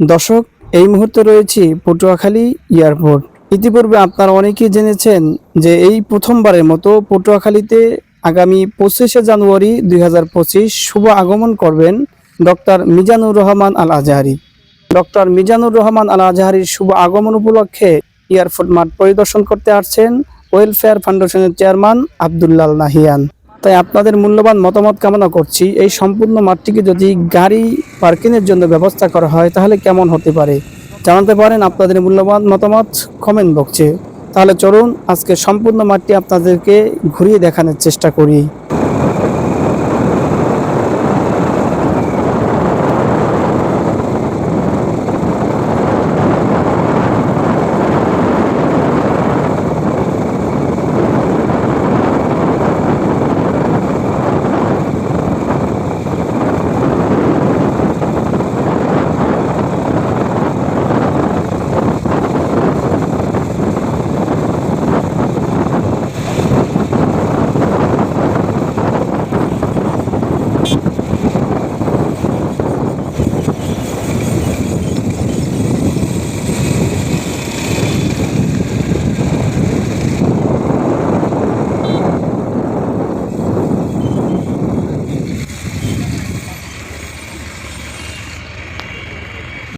দর্শক, এই মুহূর্তে রয়েছি পটুয়াখালী এয়ারপোর্ট। ইতিপূর্বে আপনারা অনেকেই জেনেছেন যে এই প্রথমবারের মতো পটুয়াখালীতে আগামী পঁচিশে জানুয়ারি দুই হাজার পঁচিশ শুভ আগমন করবেন ডক্টর মিজানুর রহমান আল আজহারি ডক্টর মিজানুর রহমান আল আজহারির শুভ আগমন উপলক্ষে এয়ারপোর্ট মাঠ পরিদর্শন করতে আসছেন ওয়েলফেয়ার ফাউন্ডেশনের চেয়ারম্যান আবদুল্লাল নাহিয়ান। তাই আপনাদের মূল্যবান মতামত কামনা করছি। এই সম্পূর্ণ মাঠটিকে যদি গাড়ি পার্কিংয়ের জন্য ব্যবস্থা করা হয়, তাহলে কেমন হতে পারে? জানাতে পারেন আপনাদের মূল্যবান মতামত কমেন্ট বক্সে। তাহলে চলুন আজকে সম্পূর্ণ মাঠটি আপনাদেরকে ঘুরিয়ে দেখানোর চেষ্টা করি।